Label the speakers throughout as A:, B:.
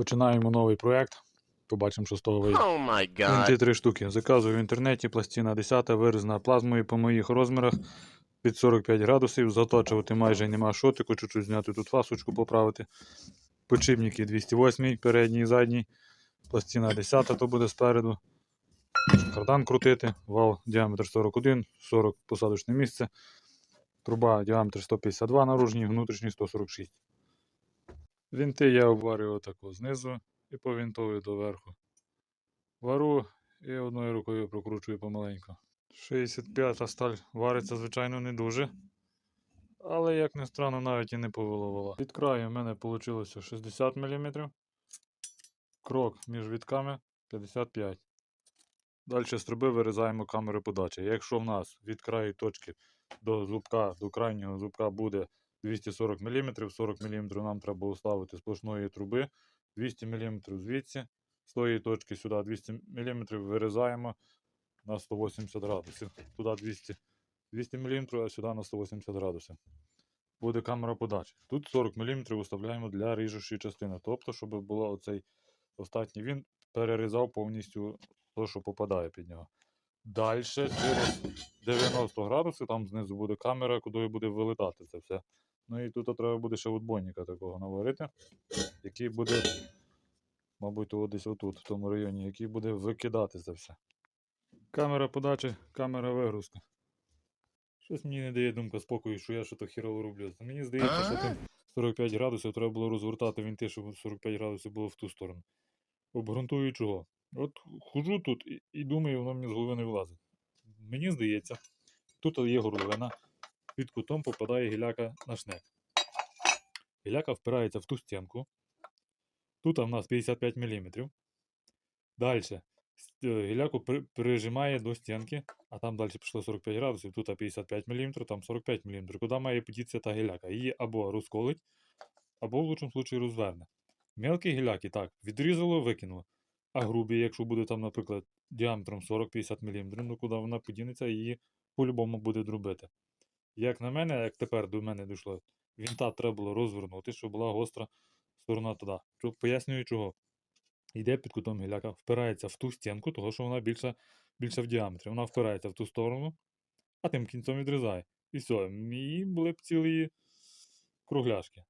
A: Починаємо новий проєкт. Побачимо, що з того вийде.
B: Oh my god.
A: Винти три штуки. Заказую в інтернеті, пластина 10, вирізана плазмою по моїх розмірах під 45 градусів. Заточувати майже нема шотику, чуть-чуть зняти тут фасочку поправити. Почіпники 208, передній і задній. Пластина 10, то буде спереду. Кардан крутити, вал діаметр 41, 40 посадочне місце. Труба діаметр 152 наружній, внутрішній 146. Вінти я обварюю отако знизу і повінтовую доверху. Вару і одною рукою прокручую помаленьку. 65-та сталь вариться, звичайно, не дуже. Але, як не странно, навіть і не повиловила. Від краю в мене вийшло 60 мм. Крок між вітками 55 Далі з вирізаємо камери подачі. Якщо в нас від краю точки до зубка, до крайнього зубка буде 240 мм, 40 мм нам треба уставити сплошної труби, 200 мм звідси, з тої точки сюди 200 мм вирізаємо на 180 градусів. Туди 200, 200 мм, а сюди на 180 градусів. Буде камера подачі. Тут 40 мм виставляємо для ріжучої частини. Тобто, щоб було оцей остатній він перерізав повністю те, що попадає під нього. Далі через 90 градусів, там знизу буде камера, куди буде вилетати це все. Ну і тут треба буде ще отбойника такого наварити, який буде, мабуть, десь отут, в тому районі, який буде викидати це все. Камера подачі, камера вигрузки. Щось мені не дає думка спокою, що я щось хірово роблю. Мені здається, що тим 45 градусів треба було розвертати вінти, щоб 45 градусів було в ту сторону. Обґрунтую чого. От хожу тут і, і думаю, воно мені з голови не вилазить. Мені здається, тут є горловина, під кутом попадає гіляка на шнек. Гіляка впирається в ту стінку. Тут в нас 55 мм. Далі гіляку при- прижимає до стінки, а там далі пішло 45 градусів, тут 55 мм, там 45 мм. Куди має подітися та гіляка? Її або розколить, або в лучшому случаї розверне. Мелкі гіляки так, відрізало, викинуло. А грубі, якщо буде там, наприклад, діаметром 40-50 мм, ну куди вона подінеться, її по-любому буде дробити. Як на мене, як тепер до мене дійшло, вінта треба було розвернути, щоб була гостра сторона туди. Пояснюю чого. Йде під кутом гіляка, впирається в ту стінку, того що вона більша, більша в діаметрі. Вона впирається в ту сторону, а тим кінцем відрізає. І все, і були б цілі кругляшки.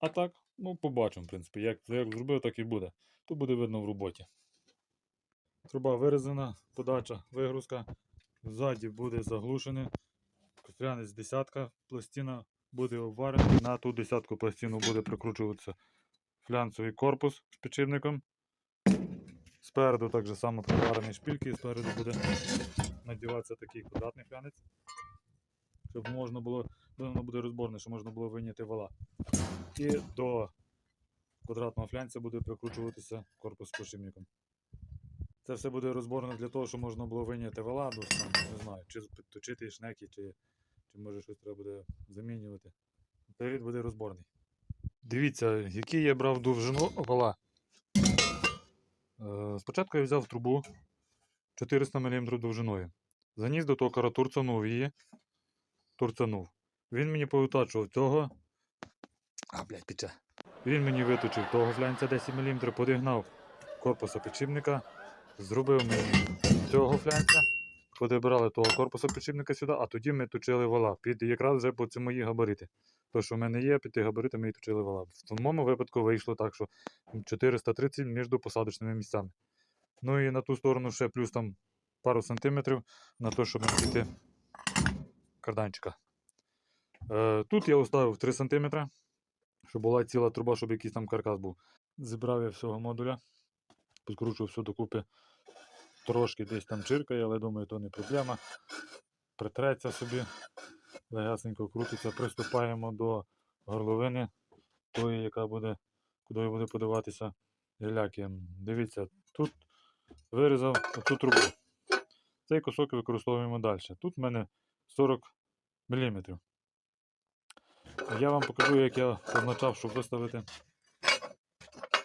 A: А так, ну, побачимо, в принципі. Як, як зробив, так і буде. То буде видно в роботі. Труба вирізана, подача, вигрузка. Ззаді буде заглушене. Кострянець десятка, пластина буде обварена. На ту десятку пластину буде прикручуватися флянцевий корпус з підшипником. Спереду так само приварені шпильки, і спереду буде надіватися такий квадратний флянець, щоб можна було, воно буде розборне, щоб можна було вийняти вала. І до квадратного флянця буде прикручуватися корпус з підшипником. Це все буде розборно для того, щоб можна було вийняти вала, там, не знаю, чи підточити шнеки, чи, чи може щось треба буде замінювати. Перед буде розборний. Дивіться, який я брав довжину вала. Е, Спочатку я взяв трубу 400 мм довжиною. Заніс до токара, турцанув її. Турцанув. Він мені повитачував цього. А, блядь, пече. Він мені виточив того флянця 10 мм, подігнав корпуса підшипника, зробив мені цього флянця, подібрали того корпуса підшипника сюди, а тоді ми точили вала. Під якраз вже по ці мої габарити. То, що в мене є, під ті габарити ми і точили вала. В моєму випадку вийшло так, що 430 між посадочними місцями. Ну і на ту сторону ще плюс там пару сантиметрів на те, щоб накрити карданчика. Е, тут я оставив 3 см, щоб була ціла труба, щоб якийсь там каркас був. Зібрав я всього модуля, підкручував все докупи. Трошки десь там чиркає, але думаю, то не проблема. Притреться собі, легасенько крутиться. Приступаємо до горловини, тої, яка буде, куди буде подаватися гіляки. Дивіться, тут вирізав оцю трубу. Цей кусок використовуємо далі. Тут в мене 40 мм. Я вам покажу, як я позначав, щоб виставити,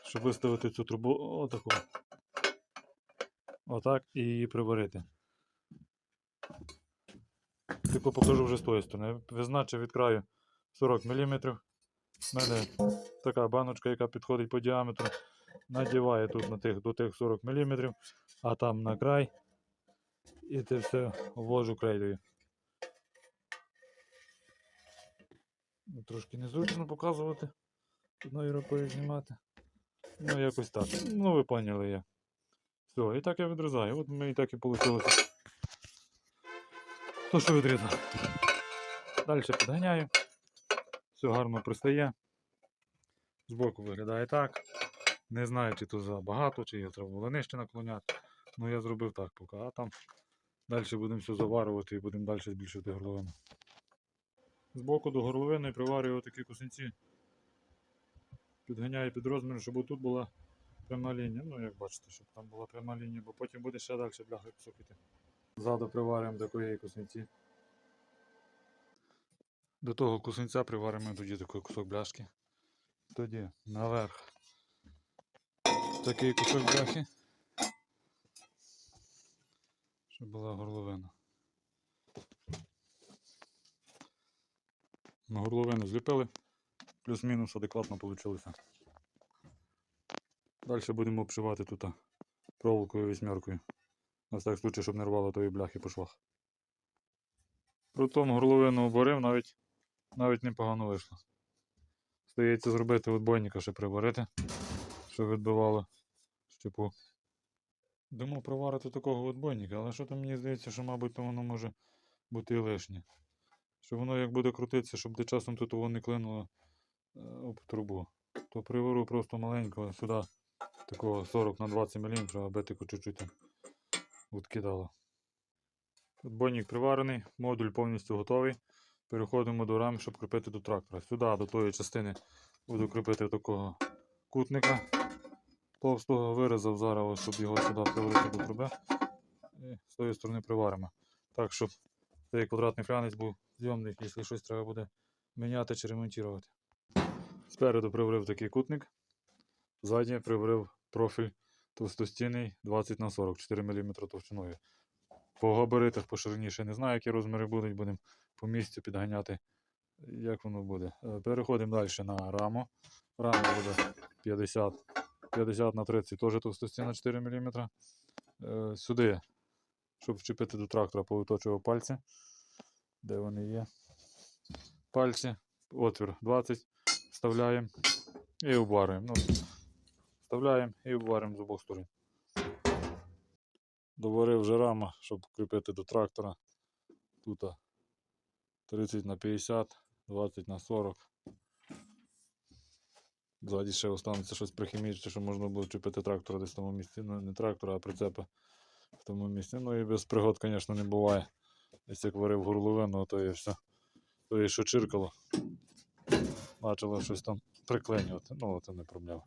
A: щоб виставити цю трубу отаку. Отак і її приварити. Типу покажу вже з тої сторони. Визначив від краю 40 мм. У мене така баночка, яка підходить по діаметру. Надіваю тут на тих, до тих 40 мм, а там на край. І це все ввожу крейдою. Трошки незручно показувати. Одною рукою знімати. Ну, якось так. Ну, ви поняли я. Все, і так я відрізаю. От мені так і вийшло. То, що відрізав. Далі підганяю. Все гарно пристає. Збоку виглядає так. Не знаю, чи то забагато, чи його треба було нижче наклоняти. Ну я зробив так поки. А там далі будемо все заварювати і будемо далі збільшувати горловину. Збоку до горловини приварюю такі косинці. Підганяю під розмір, щоб тут була пряма лінія. Ну, як бачите, щоб там була пряма лінія, бо потім буде ще далі бляхи кусок. Ззаду приварюємо до такої косинці. До того кусинця приваримо тоді такий кусок бляшки. Тоді наверх такий кусок бляхи. Щоб була горловина. На горловину зліпили. Плюс-мінус адекватно вийшло. Далі будемо обшивати тут проволокою вісьмеркою. На всяк случай, щоб не рвало тої бляхи по швах. Притом горловину оборив, навіть, навіть непогано вийшло. Стається зробити отбойника ще приварити, щоб відбивало щепу. Думав проварити такого отбойника, але що там мені здається, що, мабуть, то воно може бути і лишнє. Що воно як буде крутитися, щоб де часом тут воно не клинуло е, об трубу. То привару просто маленького сюди, такого 40 на 20 мм, аби таку чуть-чуть відкидало. Отбойник приварений, модуль повністю готовий. Переходимо до рам, щоб кріпити до трактора. Сюди, до тої частини, буду кріпити такого кутника. Товстого вирізав зараз, щоб його сюди приварити до труби. І з тої сторони приваримо. Так, щоб цей квадратний флянець був зйомний, якщо щось треба буде міняти чи ремонтувати. Спереду приварив такий кутник. Ззаді приварив профіль товстостінний 20 на 40, 4 мм товщиною. По габаритах, по ширині ще не знаю, які розміри будуть, будемо по місцю підганяти, як воно буде. Е, Переходимо далі на раму. Рама буде 50, 50 на 30, теж товстостінна 4 мм. Е, Сюди, щоб вчепити до трактора, повиточував пальці. Де вони є? Пальці, отвір 20, вставляємо і обварюємо. Ну, вставляємо і обварюємо з обох сторон. Доварив вже рама, щоб кріпити до трактора. Тут 30 на 50, 20 на 40. Ззаді ще останеться щось прихімічне, що можна буде чіпити трактора десь в тому місці. Ну, не трактора, а прицепа в тому місці. Ну і без пригод, звісно, не буває. Десь як варив горловину, то і все. То і що чиркало. Почало щось там приклинювати. Ну, це не проблема.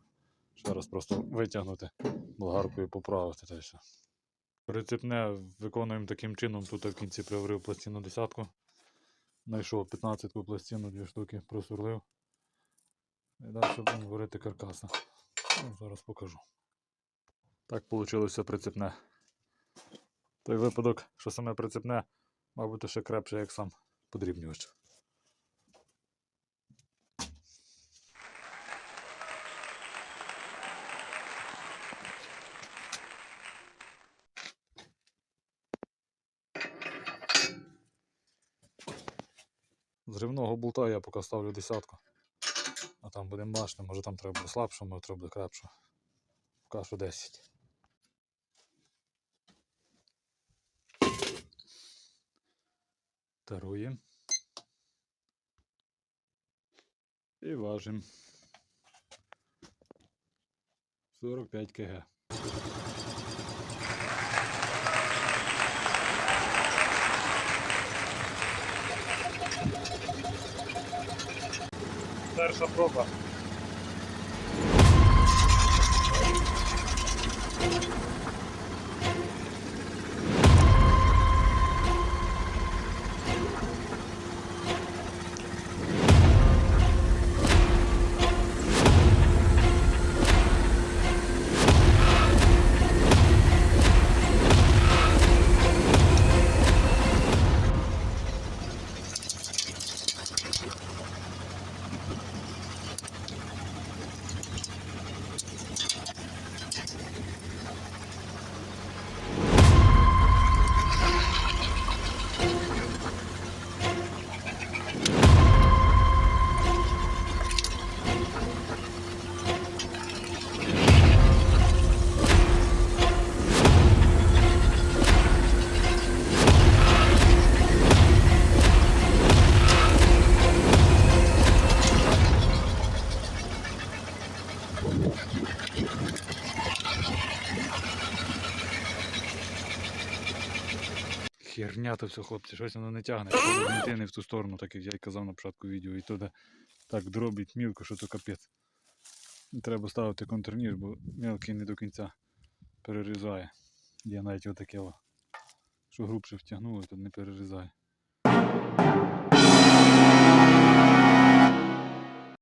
A: Ще раз просто витягнути болгаркою поправити та й все. Прицепне виконуємо таким чином. Тут в кінці приварив пластину десятку. Знайшов 15 пластину, дві штуки, просурлив. І далі будемо варити каркаса. Ну, зараз покажу. Так вийшло прицепне. Той випадок, що саме прицепне, мабуть, ще крепше, як сам подрібнювач. Зривного болта я поки ставлю десятку. А там буде бачити, може там треба буде слабше, може треба буде крепше. Поки що 10. второе. І важимо 45 кг. Перша проба. Херня все, хлопці, щось воно не тягне. Йти не в ту сторону, так як я й казав на початку відео, і туди так дробить мілко, що то капець. Треба ставити контрніж, бо мілкий не до кінця перерізає. Є навіть отаке, що грубше втягнули, то не перерізає.